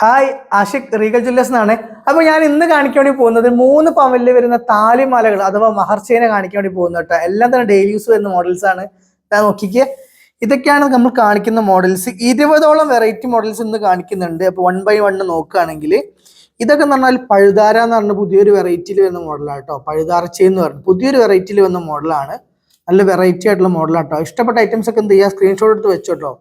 Hi Ashiq Regal Jewellers എന്നാണ്. അപ്പൊ ഞാൻ ഇന്ന് കാണിക്കാൻ വേണ്ടി പോകുന്നത് മൂന്ന് പവനിൽ വരുന്ന താലിമാലകൾ അഥവാ മഹർച്ചേനെ കാണിക്കാൻ വേണ്ടി പോകുന്നത് കേട്ടോ. എല്ലാം തന്നെ ഡെയിലി യൂസ് വരുന്ന മോഡൽസ് ആണ്. ഞാൻ നോക്കിക്കേ. ഇതൊക്കെയാണ് നമ്മൾ കാണിക്കുന്ന മോഡൽസ് ഇരുപതോളം വെറൈറ്റി മോഡൽസ് ഇന്ന് കാണിക്കുന്നുണ്ട്. അപ്പൊ വൺ ബൈ വൺ നോക്കുകയാണെങ്കിൽ ഇതൊക്കെ എന്ന് പറഞ്ഞാൽ പഴുതാര എന്ന് പറഞ്ഞ പുതിയൊരു വെറൈറ്റിയിൽ വരുന്ന മോഡലാണ് കേട്ടോ. പഴുതാർച്ച എന്ന് പറഞ്ഞു. പുതിയൊരു വെറൈറ്റിയിൽ വന്ന മോഡലാണ് നല്ല വെറൈറ്റി ആയിട്ടുള്ള മോഡലാണ് കേട്ടോ. ഇഷ്ടപ്പെട്ട ഐറ്റംസ് ഒക്കെ എന്ത് ചെയ്യുക? സ്ക്രീൻഷോട്ട് എടുത്ത് വെച്ചോട്ടോ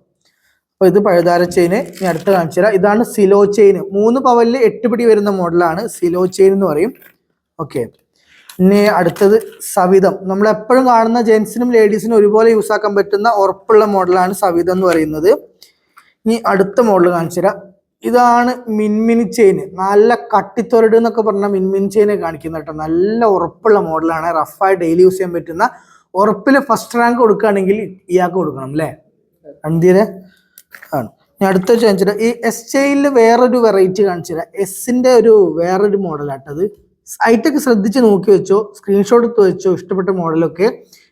അപ്പൊ ഇത് പഴുതാര ചെയിന് ഞാൻ അടുത്ത് കാണിച്ചു തരാം. ഇതാണ് സിലോ ചെയിൻ മൂന്ന് പവലിൽ എട്ട് പിടി വരുന്ന മോഡലാണ് സിലോ ചെയിൻ എന്ന് പറയും. ഓക്കെ ഇനി അടുത്തത് സവിതം നമ്മൾ എപ്പോഴും കാണുന്ന ജെൻസിനും ലേഡീസിനും ഒരുപോലെ യൂസ് ആക്കാൻ പറ്റുന്ന ഉറപ്പുള്ള മോഡലാണ് സവിതം എന്ന് പറയുന്നത്. ഇനി അടുത്ത മോഡൽ കാണിച്ചു തരാം. ഇതാണ് മിൻമിനി ചെയിൻ നല്ല കട്ടിത്തൊരട് എന്നൊക്കെ പറഞ്ഞ മിൻമിനി ചെയിനെ കാണിക്കുന്ന കേട്ടോ. നല്ല ഉറപ്പുള്ള മോഡലാണ് റഫായി ഡെയിലി യൂസ് ചെയ്യാൻ പറ്റുന്ന ഉറപ്പിൽ ഫസ്റ്റ് റാങ്ക് കൊടുക്കുകയാണെങ്കിൽ ഇയാൾക്ക് കൊടുക്കണം അല്ലേ? രണ്ടീരെ ആണ് ഞാൻ അടുത്ത ചോദിച്ചിട്ട് ഈ എസ് ചെയിനിൽ വേറൊരു വെറൈറ്റി കാണിച്ചുതരാം. എസിന്റെ ഒരു വേറൊരു മോഡലാട്ടത് ഐറ്റൊക്കെ ശ്രദ്ധിച്ച് നോക്കി വെച്ചോ സ്ക്രീൻഷോട്ട് എടുത്ത് വെച്ചോ ഇഷ്ടപ്പെട്ട മോഡലൊക്കെ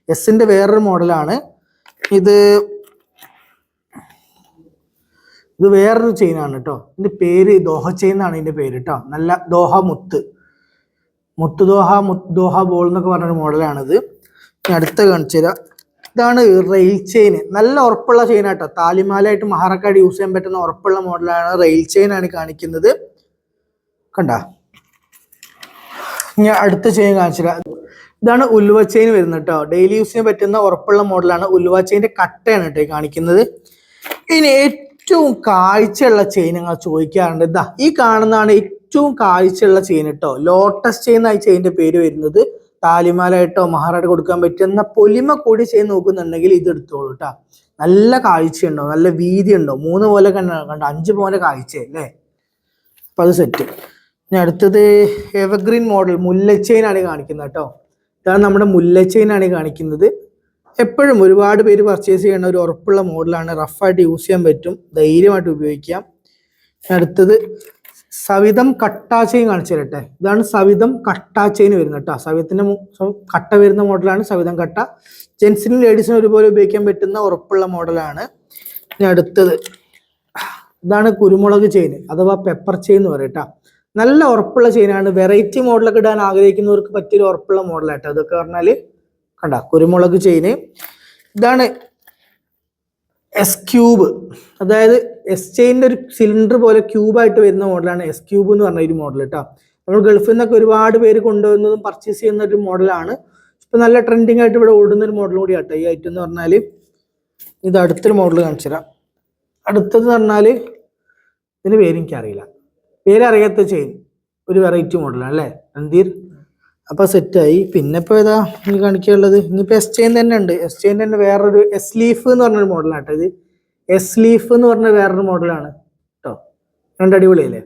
എസിന്റെ വേറൊരു മോഡലാണ് ഇത് ഇത് വേറൊരു ചെയിനാണ് കേട്ടോ ഇതിന്റെ പേര് ദോഹ ചെയിൻ എന്നാണ് ഇതിന്റെ പേര് കേട്ടോ നല്ല ദോഹ മുത്ത്. മുത്ത് ദോഹ മുത്ത് ദോഹ ബോൾ എന്നൊക്കെ പറഞ്ഞൊരു മോഡലാണിത് ഞാൻ അടുത്ത കാണിച്ചു തരാം ഇതാണ് റെയിൽ ചെയിൻ നല്ല ഉറപ്പുള്ള ചെയിൻ ആട്ടോ. താലിമാലായിട്ട് മഹാറക്കാട് യൂസ് ചെയ്യാൻ പറ്റുന്ന ഉറപ്പുള്ള മോഡലാണ് റെയിൽ ചെയിൻ ആണ് കാണിക്കുന്നത്. കണ്ട? ഞാൻ അടുത്ത ചെയിൻ കാണിച്ചില്ല ഇതാണ് ഉലുവ ചെയിൻ വരുന്നത് കേട്ടോ ഡെയിലി യൂസിന് പറ്റുന്ന ഉറപ്പുള്ള മോഡലാണ് ഉലുവ ചെയിന്റെ കട്ടയാണ് കേട്ടോ കാണിക്കുന്നത്. ഇനി ഏറ്റവും കാഴ്ചയുള്ള ചെയിൻ ഞങ്ങൾ ചോദിക്കാറുണ്ട്. ഇതാ ഈ കാണുന്നതാണ് ഏറ്റവും കാഴ്ചയുള്ള ചെയിൻ കേട്ടോ ലോട്ടസ് ചെയിൻ ആയി ചെയിന്റെ പേര് വരുന്നത്. താലിമാലായിട്ടോ മഹാറായിട്ട് കൊടുക്കാൻ പറ്റുന്ന പൊലിമ കൂടി ചെയ്ത് നോക്കുന്നുണ്ടെങ്കിൽ ഇത് എടുത്തോളൂ കേട്ടോ നല്ല കാഴ്ചയുണ്ടോ? നല്ല വീതി ഉണ്ടോ മൂന്ന് പോലെ കണ്ട കണ്ട അഞ്ച് പോലെ കാഴ്ച അല്ലേ അപ്പൊ അത് സെറ്റ് ഇനി അടുത്തത് എവർഗ്രീൻ മോഡൽ മുല്ലച്ചെയിൻ ആണ് കാണിക്കുന്നത് കേട്ടോ ഇതാണ് നമ്മുടെ മുല്ലച്ചെയിൻ ആണ് കാണിക്കുന്നത്. എപ്പോഴും ഒരുപാട് പേര് പർച്ചേസ് ചെയ്യുന്ന ഒരു ഉറപ്പുള്ള മോഡലാണ് റഫായിട്ട് യൂസ് ചെയ്യാൻ പറ്റും. ധൈര്യമായിട്ട് ഉപയോഗിക്കാം. അടുത്തത് സവിതം കട്ടാച്ചയും കാണിച്ചു തരട്ടെ ഇതാണ് സവിതം കട്ടാച്ചയിന് വരുന്നത് കേട്ടോ. സവിതത്തിന്റെ കട്ട വരുന്ന മോഡലാണ് സവിതം കട്ട. ജെൻസിനും ലേഡീസിനും ഒരുപോലെ ഉപയോഗിക്കാൻ പറ്റുന്ന ഉറപ്പുള്ള മോഡലാണ് ഇനി അടുത്തത്. ഇതാണ് കുരുമുളക് ചെയിൻ അഥവാ പെപ്പർ ചെയിൻ എന്ന് പറയും. നല്ല ഉറപ്പുള്ള ചെയിനാണ് വെറൈറ്റി മോഡലൊക്കെ ഇടാൻ ആഗ്രഹിക്കുന്നവർക്ക് പറ്റിയൊരു ഉറപ്പുള്ള മോഡലാട്ടോ അതൊക്കെ പറഞ്ഞാൽ കണ്ട കുരുമുളക് ചെയിന്. ഇതാണ് എസ് ക്യൂബ് അതായത് എസ് ചെയിന്റെ ഒരു സിലിണ്ടർ പോലെ ക്യൂബായിട്ട് വരുന്ന മോഡലാണ് എസ് ക്യൂബ് എന്ന് പറഞ്ഞ ഒരു മോഡൽ കേട്ടോ നമ്മൾ ഗൾഫിൽ നിന്നൊക്കെ ഒരുപാട് പേര് കൊണ്ടുവന്നതും പർച്ചേസ് ചെയ്യുന്ന ഒരു മോഡലാണ് ഇപ്പം നല്ല ട്രെൻഡിങ് ആയിട്ട് ഇവിടെ ഓടുന്ന ഒരു മോഡൽ കൂടി ആട്ടോ. ഈ ഐറ്റം എന്ന് പറഞ്ഞാൽ ഇത് അടുത്തൊരു മോഡൽ കാണിച്ചു തരാം. അടുത്തതെന്ന് പറഞ്ഞാൽ ഇതിന് പേര് എനിക്കറിയില്ല. പേര് അറിയാത്ത ചെയിൻ ഒരു വെറൈറ്റി മോഡലാണ് അല്ലേ? രൺധീർ അപ്പോൾ സെറ്റായി പിന്നെ ഇപ്പൊ ഏതാ കാണിക്കാനുള്ളത്? ഇനിയിപ്പോ എസ് ചെയിൻ തന്നെ ഉണ്ട്. എസ് ചെയിൻ തന്നെ വേറൊരു എസ് ലീഫ് എന്ന് പറഞ്ഞൊരു മോഡലാണ് കേട്ടോ ഇത്. എസ് ലീഫ് എന്ന് പറഞ്ഞ വേറൊരു മോഡലാണ് കേട്ടോ രണ്ട് അടിപൊളിയല്ലേ?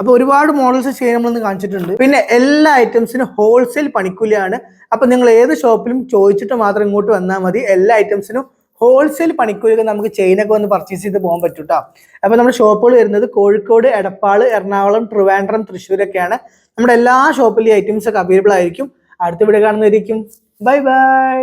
അപ്പൊ ഒരുപാട് മോഡൽസ് ചെയ്യാൻ നമ്മളൊന്ന് കാണിച്ചിട്ടുണ്ട്. പിന്നെ എല്ലാ ഐറ്റംസിനും ഹോൾസെയിൽ പണിക്കൂലിയാണ്. അപ്പൊ നിങ്ങൾ ഏത് ഷോപ്പിലും ചോദിച്ചിട്ട് മാത്രം ഇങ്ങോട്ട് വന്നാൽ മതി. എല്ലാ ഐറ്റംസിനും ഹോൾസെയിൽ പണിക്കൂലിയൊക്കെ നമുക്ക് ചെയിനൊക്കെ വന്ന് പർച്ചേസ് ചെയ്ത് പോകാൻ പറ്റും കേട്ടോ അപ്പൊ നമ്മുടെ ഷോപ്പുകൾ വരുന്നത് കോഴിക്കോട് എടപ്പാൾ എറണാകുളം ട്രിവാൻഡ്രം തൃശ്ശൂരൊക്കെയാണ്. നമ്മുടെ എല്ലാ ഷോപ്പിലും ഐറ്റംസ് ഒക്കെ അവൈലബിൾ ആയിരിക്കും. അടുത്ത വീഡിയോ കാണുന്നതായിരിക്കും ബൈ ബൈ